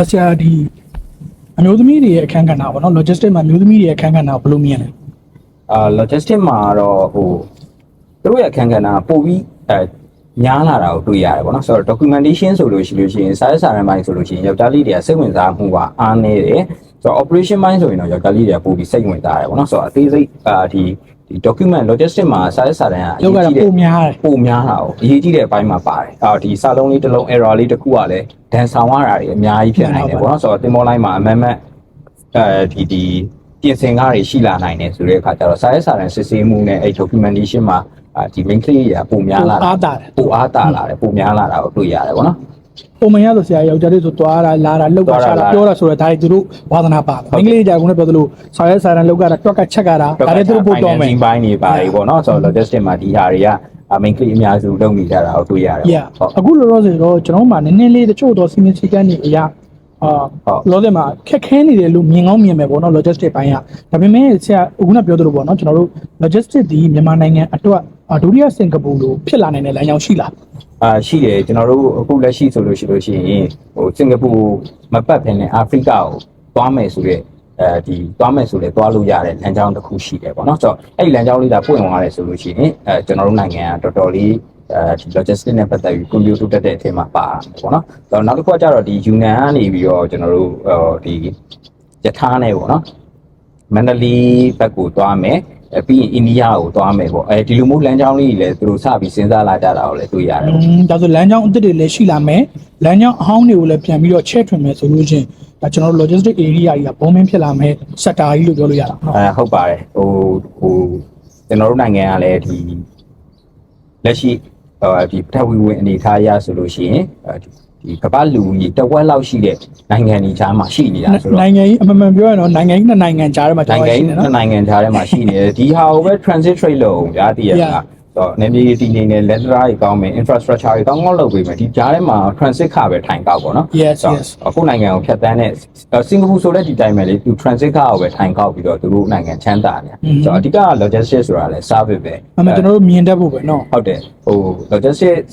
အဆရာဒီအမျိုးသမီးတွေရဲ့အခန်းကဏ္ဍပေါ့နော် logistics မှာအမျိုးသမီးတွေရဲ့အခန်းကဏ္ဍကိုဘယ်လိုမြင်လဲအာ logistic မှာတော့ဟိုသူတို့ရဲ့အခန်းကဏ္ဍပို့ပြီးအဲညားလာတာကိုတွေ့ရတယ်ပေါ့နော်ဆိုတော့ documentation ဆိုလို့ရှိလို့ရှိရင်စာရေးစာရန်ပိုင်းဆိုလို့ရှိရင်ယောက်ျားလေးတွေကစိတ်ဝင်စားမှုကအားနည်းတယ်ဆိုတော့ operation ပိုင်းဆိုရင်တော့ယောက်ျားလေးတွေကပို့ပြီးစိတ်ဝင်စားတယ်ပေါ့နော်ဆိုတော့အသေးစိတ်အာဒီ ဒီ document logistic မှာစာရေးစာရန်ကအလောက်ကကြီးကြီးပုံတဲ့များတယ်ပုံများတာကိုအရေးကြီးတဲ့အပိုင်းမှာပါတယ်အော်ဒီစာလုံးလေးတစ်လုံး error လေးတစ်ခုကလည်းဒန်ဆောင်ရတာတွေအများကြီးဖြစ်နိုင်တယ်ပေါ့နော်ဆိုတော့တင်မောလိုက်မှာအမတ်မတ်အဲဒီဒီပြင်ဆင်ကားတွေရှိလာနိုင်တယ်ဆိုတဲ့အခါကျတော့စာရေးစာရန်စစ်ဆေးမှုနဲ့အဲ့ documentation မှာအာဒီ main claim တွေကပုံများလာတာအားတာတယ်ပုံအားတာလာတယ်ပုံများလာတာကိုတွေ့ရတယ်ပေါ့နော် ပုံမှန်ရဆိုဆရာယောက်ျားလေးဆိုသွားတာလာတာလောက်တာသွားတာရှာတာလာတာပြောတာဆိုတော့ဒါတွေသူတို့ဝါသနာပါတယ်ဟုတ်အကဲ့င်္ဂလိပ်ကြာကုန်းနဲ့ပြောသလိုဆော်ရဲစာရန်လောက်ကတာတွက်ကချက်ကတာဒါတွေသူတို့ပို့တော့မယ် financing ပိုင်းတွေပါတယ်ပေါ့နော်ဆိုတော့ logistic မှာဒီဟာတွေက main claim အများစုလုပ်နေကြတာကိုတွေ့ရတယ် yeah ဟုတ်အခုလောလောဆယ်တော့ကျွန်တော်တို့မှာနည်းနည်းလေးတချို့တော့စီမံစည်းကမ်းတွေအရာ အာဟုတ်လောလောဆယ်မှာခက်ခဲနေတယ်လို့မြင်ကောင်းမြင်မယ်ပေါ့နော် logistic ဘိုင်းကဒါပေမဲ့ဆရာအခုနပြောသလိုပေါ့နော်ကျွန်တော်တို့ logistic ဒီမြန်မာနိုင်ငံအတွက်အာဒုတိယစင်ကာပူလိုဖြစ်လာနိုင်တဲ့လမ်းကြောင်းရှိလားအာရှိတယ်ကျွန်တော်တို့အခုလက်ရှိဆိုလို့ရှိလို့ရှိရင်ဟိုစင်ကာပူမပတ်ဖ ೇನೆ အာဖရိကကိုသွားမယ်ဆိုတဲ့အဲဒီသွားမယ်ဆိုလေသွားလို့ရတဲ့လမ်းကြောင်းတစ်ခုရှိတယ်ပေါ့နော်ဆိုတော့အဲ့ဒီလမ်းကြောင်းလေးဒါပွင့်သွားတယ်ဆိုလို့ရှိရင်အဲကျွန်တော်တို့နိုင်ငံကတော်တော်လေး အဲဒီ logistic နဲ့ပတ်သက်ပြီး computer တက်တဲ့အထက်မှာပါတယ်ပေါ့နော်ဆိုတော့နောက်တစ်ခုကကျတော့ဒီ Yunnan ကနေပြီးတော့ကျွန်တော်တို့ဟိုဒီယထာနဲ့ပေါ့နော်မန္တလေးဘက်ကိုသွားမယ်အဲပြီးရင်အိန္ဒိယကိုသွားမယ်ပေါ့အဲဒီလိုမျိုးလမ်းကြောင်းလေးတွေလည်းသူတို့စပြီးစဉ်းစားလာကြတာကိုလည်းတွေ့ရတယ်อืပေါ့มဒါဆိုလမ်းကြောင်းအသစ်တွေလည်းရှိလာမယ်လမ်းကြောင်းအဟောင်းတွေကိုလည်းပြန်ပြီးတော့ချဲ့ထွင်မယ်ဆိုလို့ချင်းဒါကျွန်တော်တို့ logistic area ကြီးကဘုံမင်းဖြစ်လာမယ် sector ကြီးလို့ပြောလို့ရတာနော်အဲဟုတ်ပါတယ်ဟိုဟိုကျွန်တော်တို့နိုင်ငံကလည်းဒီလက်ရှိဟို ဒီပထဝီဝင်အနေထားအရဆိုလို့ရှိရင်အဲဒီဒီကမ္ဘာလူကြီးတဝက်လောက်ရှိတဲ့နိုင်ငံကြီးခြားမှာရှိနေတာဆိုတော့နိုင်ငံကြီးအမှန်မှန်ပြောရရင်တော့နိုင်ငံကြီးနှစ်နိုင်ငံကြားထဲမှာကျွန်နိုင်ငံတော်ရှိနေကြီးနော်နိုင်ငံခြားထဲမှာရှိနေတယ်ဒီဟာကိုပဲ transit trade လုပ်အောင်ဗျာတည်ရတာ Yeah. တော့နေပြည်တော်တည်နေတယ်လက်ဒရာကြီးကောင်းမယ် infrastructure တွေကောင်းကောင်းလုပ်ပေးမယ်ဒီကြားထဲမှာ transit ခပဲထိုင်ကောက်ပေါ့နော် yes ဆိုတော့ yes အခုနိုင်ငံကိုဖြတ်တန်းတဲ့စင်ကာပူဆိုလည်းဒီတိုင်းပဲလေသူ transit ကားကိုပဲထိုင်ကောက်ပြီးတော့သူတို့နိုင်ငံချမ်းသာတယ်อืมဆိုတော့အဓိက logistics ဆိုတာလည်း service ပဲအမှန်ကျွန်တော်တို့မြင်တတ်ဖို့ပဲနော်ဟုတ်တယ်ဟို logistics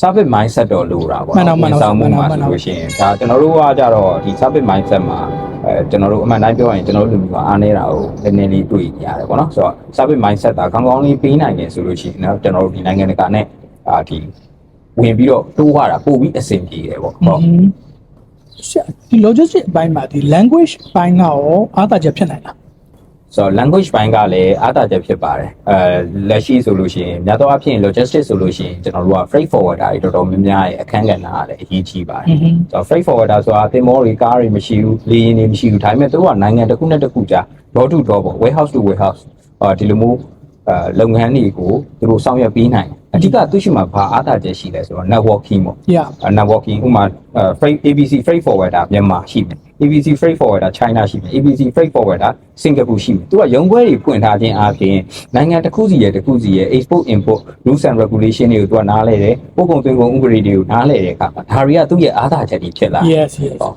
service mindset တော့လိုတာပေါ့မှန်တော့မှန်တော့ဆောင်မှုမှာမှန်ဆိုတော့လို့ရှိရင်ဒါကျွန်တော်တို့ကကြတော့ဒီ service mindset မှာအဲကျွန်တော်တို့အမှန်တိုင်းပြောရင်ကျွန်တော်တို့လူမျိုးကအားနေတာကိုနည်းနည်းလေးတွေ့နေရတယ်ပေါ့နော်ဆိုတော့ service mindset တာကောင်းကောင်းလေးပေးနိုင်တယ်ဆိုလို့ရှိရင်တော့ကျွန်တော်တို့ဒီနိုင်ငံတကာနဲ့အာဒီဝင်ပြီးတော့တိုးရတာပို့ပြီးအဆင်ပြေတယ်ပေါ့ဟုတ်อืมဆရာဒီ logistic အပိုင်းမှာဒီ language ဘိုင်းကရောအားသာချက်ဖြစ်နိုင်လား ဆိုတော့ language ဘိုင်းကလည်းအားသာချက်ဖြစ်ပါတယ်အဲလက်ရှိဆိုလို့ရှိရင်များသောအားဖြင့် logistics ဆိုလို့ရှိရင်ကျွန်တော်တို့က freight forwarder တွေတော်တော်များများရဲ့အခန်းကဏ္ဍကလည်းအရေးကြီးပါတယ်อืมဆိုတော့ freight forwarder ဆိုတာအသင်းမောတွေကားတွေမရှိဘူးလေယာဉ်တွေမရှိဘူးဒါပေမဲ့သူတို့ကနိုင်ငံတစ်ခုနဲ့တစ်ခုကြား door to door ပေါ့ warehouse to warehouse အာဒီလိုမျိုးအဲလုပ်ငန်းတွေကိုသူတို့ဆောင်ရွက်ပေးနိုင်တယ်အဓိကသူရှိမှာဘာအားသာချက်ရှိလဲဆိုတော့ networking ပေါ့ yeah အဲ networking ဥပမာအဲ freight ABC freight forwarder မြန်မာရှိတယ် ABC freight forwarder China ရှိတယ် ABC freight forwarder စင်ကာပူရှိတယ်သူကရုံးခွဲတွေဖွင့်ထားခြင်းအပြင်နိုင်ငံတစ်ခုစီရဲ့တစ်ခုစီရဲ့ export import rules and regulation တွေကိုသူကနားလဲတယ်ပို့ကုန်သွင်းကုန်ဥပဒေတွေကိုနားလဲတဲ့အခါမှာဒါတွေကသူ့ရဲ့အားသာချက်တွေဖြစ်လာတယ် yes yes ဟုတ်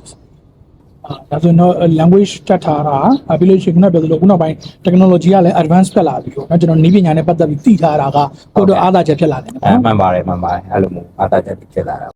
အာဒါဆိုတော့ language တက်ထားတာအပြီးလို့ရှိရင်ခုနပြောသလိုခုနောက်ပိုင်း technology ကလည်း advance ဖြစ်လာပြီပေါ့နော်ကျွန်တော်နည်းပညာနဲ့ပတ်သက်ပြီးသိထားတာကကိုယ့်တို့အားသာချက်ဖြစ်လာတယ်အဲနော်မှန်ပါတယ်မှန်ပါတယ်အဲ့လိုမျိုးအားသာချက်တွေဖြစ်လာတာ